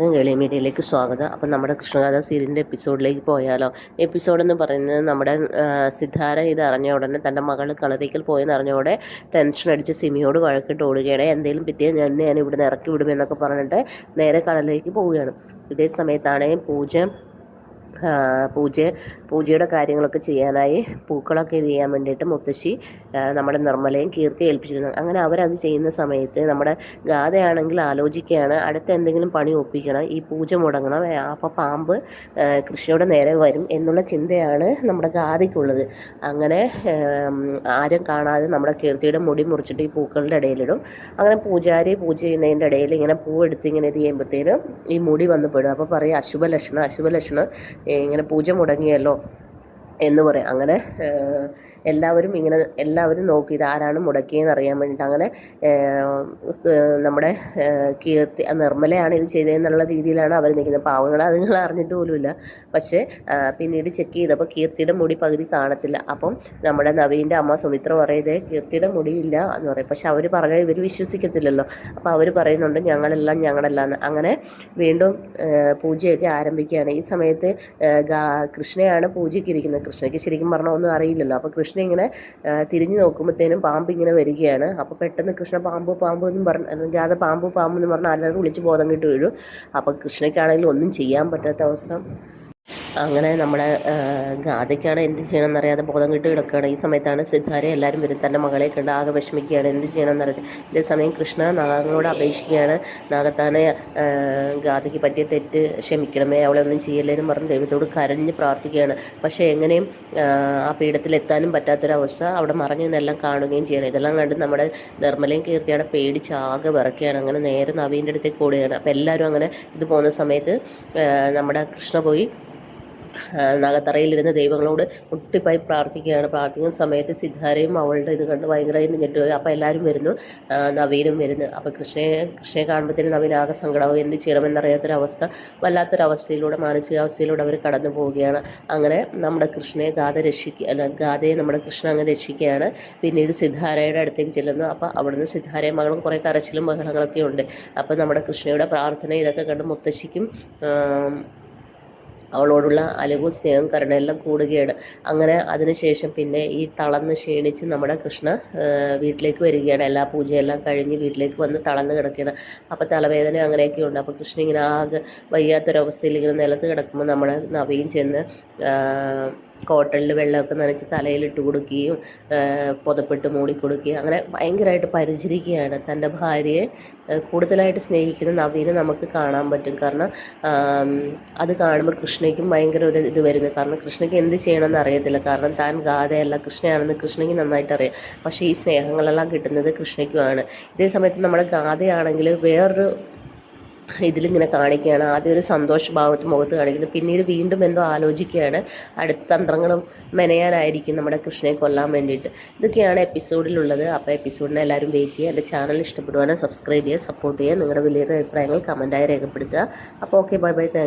കേളി മീഡിയയിലേക്ക് സ്വാഗതം. അപ്പം നമ്മുടെ കൃഷ്ണകഥ സീരിയലിന്റെ എപ്പിസോഡിലേക്ക് പോയാലോ? എപ്പിസോഡ് എന്ന് പറയുന്നത് നമ്മുടെ സിദ്ധാര ഇത് അറിഞ്ഞ ഉടനെ തന്റെ മകൾ കളരിക്കൽ പോയെന്ന് അറിഞ്ഞോടെ ടെൻഷൻ അടിച്ച് സിമിയോട് വഴക്കിട്ട് ഓടുകയാണ്. എന്തെങ്കിലും പിറ്റേ ഞാൻ ഞാൻ ഇവിടുന്ന് ഇറക്കി വിടുമെന്നൊക്കെ പറഞ്ഞിട്ട് നേരെ കടലിലേക്ക് പോവുകയാണ്. ഇതേ സമയത്താണ് പൂജ പൂജ പൂജയുടെ കാര്യങ്ങളൊക്കെ ചെയ്യാനായി പൂക്കളൊക്കെ ഇത് ചെയ്യാൻ വേണ്ടിയിട്ട് മുത്തശ്ശി നമ്മുടെ നിർമ്മലയും കീർത്തി ഏൽപ്പിച്ചിരുന്നു. അങ്ങനെ അവരത് ചെയ്യുന്ന സമയത്ത് നമ്മുടെ ഗാഥയാണെങ്കിൽ ആലോചിക്കുകയാണ് അടുത്ത എന്തെങ്കിലും പണി ഒപ്പിക്കണം ഈ പൂജ മുടങ്ങണം അപ്പോൾ പാമ്പ് കൃഷിയുടെ നേരെ വരും എന്നുള്ള ചിന്തയാണ് നമ്മുടെ ഗാഥയ്ക്കുള്ളത്. അങ്ങനെ ആരും കാണാതെ നമ്മുടെ കീർത്തിയുടെ മുടി മുറിച്ചിട്ട് ഈ പൂക്കളുടെ ഇടയിലിടും. അങ്ങനെ പൂജാരി പൂജ ചെയ്യുന്നതിന്റെ ഇടയിൽ ഇങ്ങനെ പൂവെടുത്ത് ഇങ്ങനെ ഇത് ചെയ്യുമ്പോഴത്തേനും ഈ മുടി വന്ന് പെടും. അപ്പോൾ പറയും അശുഭലക്ഷണം അശുഭലക്ഷണം. ഇങ്ങനെ പൂജ മുടങ്ങിയല്ലോ. എന്ന് പറയും. അങ്ങനെ എല്ലാവരും ഇങ്ങനെ എല്ലാവരും നോക്കി ഇതാരാണ് ആരാണ് മുടക്കിയെന്ന് അറിയാൻ വേണ്ടിയിട്ട് അങ്ങനെ നമ്മുടെ കീർത്തി നിർമ്മലയാണ് ഇത് ചെയ്തതെന്നുള്ള രീതിയിലാണ് അവർ നിൽക്കുന്നത്. പാവങ്ങൾ അതുങ്ങൾ അറിഞ്ഞിട്ട് പോലുമില്ല. പക്ഷേ പിന്നീട് ചെക്ക് ചെയ്തപ്പോൾ കീർത്തിയുടെ മുടി പകുതി കാണത്തില്ല. അപ്പം നമ്മുടെ നവീന്റെ അമ്മ സുമിത്ര പറയുന്നത് കീർത്തിയുടെ മുടിയില്ല എന്ന് പറയും. പക്ഷെ അവർ പറഞ്ഞാൽ ഇവർ വിശ്വസിക്കത്തില്ലല്ലോ. അപ്പോൾ അവർ പറയുന്നുണ്ട് ഞങ്ങളെല്ലാം ഞങ്ങളെല്ലാം അങ്ങനെ വീണ്ടും പൂജയൊക്കെ ആരംഭിക്കുകയാണ്. ഈ സമയത്ത് കൃഷ്ണയാണ് പൂജയ്ക്കിരിക്കുന്നത് കൃഷ്ണയ്ക്ക് ശരിക്കും പറഞ്ഞാൽ ഒന്നും അറിയില്ലല്ലോ. അപ്പോൾ കൃഷ്ണ ഇങ്ങനെ തിരിഞ്ഞു നോക്കുമ്പോഴത്തേനും പാമ്പ് ഇങ്ങനെ വരികയാണ്. അപ്പോൾ പെട്ടെന്ന് കൃഷ്ണ പാമ്പ് പാമ്പ് എന്നും പറഞ്ഞ് അത് പാമ്പ് പാമ്പ് എന്ന് പറഞ്ഞാൽ അല്ലാതെ വിളിച്ച് ബോധം കിട്ടി വീഴും. അപ്പോൾ കൃഷ്ണയ്ക്കാണെങ്കിൽ ഒന്നും ചെയ്യാൻ പറ്റാത്ത അവസ്ഥ. അങ്ങനെ നമ്മുടെ ഗാഥയ്ക്കാണ് എന്ത് ചെയ്യണം എന്നറിയാതെ ബോധം കെട്ട് കിടക്കുകയാണ്. ഈ സമയത്താണ് സിദ്ധാരെ എല്ലാവരും വരും. തന്റെ മകളെ കണ്ട് ആകെ വിഷമിക്കുകയാണ്. എന്ത് ചെയ്യണം എന്നറിയാതെ ഇതേ സമയം കൃഷ്ണ നാഗങ്ങളോട് അപേക്ഷിക്കുകയാണ്. നാഗത്താനെ ഗാഥയ്ക്ക് പറ്റിയ തെറ്റ് ക്ഷമിക്കണമേ അവളെ ഒന്നും ചെയ്യല്ലേന്ന് പറഞ്ഞ് ദൈവത്തോട് കരഞ്ഞ് പ്രാർത്ഥിക്കുകയാണ്. പക്ഷേ എങ്ങനെയും ആ പീഠത്തിലെത്താനും പറ്റാത്തൊരവസ്ഥ അവിടെ മറഞ്ഞു നിന്നെല്ലാം കാണുകയും ചെയ്യണം. ഇതെല്ലാം കണ്ട് നമ്മുടെ നിർമ്മലയും കീർത്തിയാണ് പേടിച്ച് ആകെ വിറക്കുകയാണ് അങ്ങനെ നേരെ നവീന്റെ അടുത്തേക്ക് ഓടുകയാണ്. അപ്പോൾ എല്ലാവരും അങ്ങനെ ഇത് പോകുന്ന സമയത്ത് നമ്മുടെ കൃഷ്ണ പോയി നഗത്തറയിലിരുന്ന ദൈവങ്ങളോട് മുട്ടിപ്പായി പ്രാർത്ഥിക്കുകയാണ്. പ്രാർത്ഥിക്കുന്ന സമയത്ത് സിദ്ധാരയും അവളുടെ ഇത് കണ്ട് ഭയങ്കരമായി ഞെട്ടുകയും അപ്പോൾ എല്ലാവരും വരുന്നു. നവീനും വരുന്നു. അപ്പോൾ കൃഷ്ണയെ കൃഷ്ണയെ കാണുമ്പോഴത്തേനും ആകെ സങ്കടവും എന്ത് ചെയ്യണമെന്നറിയാത്തൊരവസ്ഥ വല്ലാത്തൊരവസ്ഥയിലൂടെ മാനസികാവസ്ഥയിലൂടെ അവർ കടന്നു പോവുകയാണ്. അങ്ങനെ നമ്മുടെ കൃഷ്ണയെ ഗാഥ രക്ഷിക്കുക അല്ല ഗാഥയെ നമ്മുടെ കൃഷ്ണ അങ്ങ് രക്ഷിക്കുകയാണ്. പിന്നീട് സിദ്ധാരയുടെ അടുത്തേക്ക് ചെല്ലുന്നു. അപ്പോൾ അവിടുന്ന് സിദ്ധാരയും മകളും കുറേ കരച്ചിലും ബഹളങ്ങളൊക്കെ ഉണ്ട്. അപ്പോൾ നമ്മുടെ കൃഷ്ണയുടെ പ്രാർത്ഥന ഇതൊക്കെ കണ്ട് മുത്തശ്ശിക്കും അവളോടുള്ള അലവും സ്നേഹം കരുണയെല്ലാം കൂടുകയാണ്. അങ്ങനെ അതിനുശേഷം പിന്നെ ഈ തളർന്ന് ക്ഷീണിച്ച് നമ്മുടെ കൃഷ്ണ വീട്ടിലേക്ക് വരികയാണ്. എല്ലാ പൂജയെല്ലാം കഴിഞ്ഞ് വീട്ടിലേക്ക് വന്ന് തളർന്ന് കിടക്കുകയാണ്. അപ്പോൾ തലവേദന അങ്ങനെയൊക്കെ ഉണ്ട്. അപ്പോൾ കൃഷ്ണ ഇങ്ങനെ ആകെ വയ്യാത്തൊരവസ്ഥയിൽ ഇങ്ങനെ നിലത്ത് കിടക്കുമ്പോൾ നമ്മുടെ നവയും ചെന്ന് കോട്ടണിൽ വെള്ളമൊക്കെ നനച്ച് തലയിലിട്ട് കൊടുക്കുകയും പുതപ്പിട്ട് മൂടിക്കൊടുക്കുകയും അങ്ങനെ ഭയങ്കരമായിട്ട് പരിചരിക്കുകയാണ്. തന്റെ ഭാര്യയെ കൂടുതലായിട്ട് സ്നേഹിക്കുന്ന നവീനെ നമുക്ക് കാണാൻ പറ്റും. കാരണം അത് കാണുമ്പോൾ കൃഷ്ണയ്ക്കും ഭയങ്കര ഒരു ഇത് വരുന്നത് കാരണം കൃഷ്ണയ്ക്ക് എന്ത് ചെയ്യണമെന്ന് അറിയത്തില്ല. കാരണം താൻ ഗാഥയല്ല. കൃഷ്ണയാണെന്ന് കൃഷ്ണയ്ക്ക് നന്നായിട്ട് അറിയാം. പക്ഷേ ഈ സ്നേഹങ്ങളെല്ലാം കിട്ടുന്നത് കൃഷ്ണയ്ക്കുമാണ്. ഇതേ സമയത്ത് നമ്മുടെ ഗാഥയാണെങ്കിൽ വേറൊരു ഇതിലിങ്ങനെ കാണിക്കുകയാണ്. ആദ്യം ഒരു സന്തോഷ ഭാവത്ത് മുഖത്ത് കാണിക്കുന്നു. പിന്നീട് വീണ്ടും എന്തോ ആലോചിക്കുകയാണ്. അടുത്ത തന്ത്രങ്ങളും മെനയാനായിരിക്കും നമ്മുടെ കൃഷ്ണനെ കൊല്ലാൻ വേണ്ടിയിട്ട്. ഇതൊക്കെയാണ് എപ്പിസോഡിലുള്ളത്. അപ്പോൾ എപ്പിസോഡിനെ എല്ലാവരും വെയിറ്റ് ചെയ്യുക. എന്റെ ചാനൽ ഇഷ്ടപ്പെടുവാനും സബ്സ്ക്രൈബ് ചെയ്യുക സപ്പോർട്ട് ചെയ്യുക. നിങ്ങളുടെ വലിയ അഭിപ്രായങ്ങൾ കമന്റായി രേഖപ്പെടുത്തുക. അപ്പോൾ ഓക്കെ ബൈ ബൈ. താങ്ക്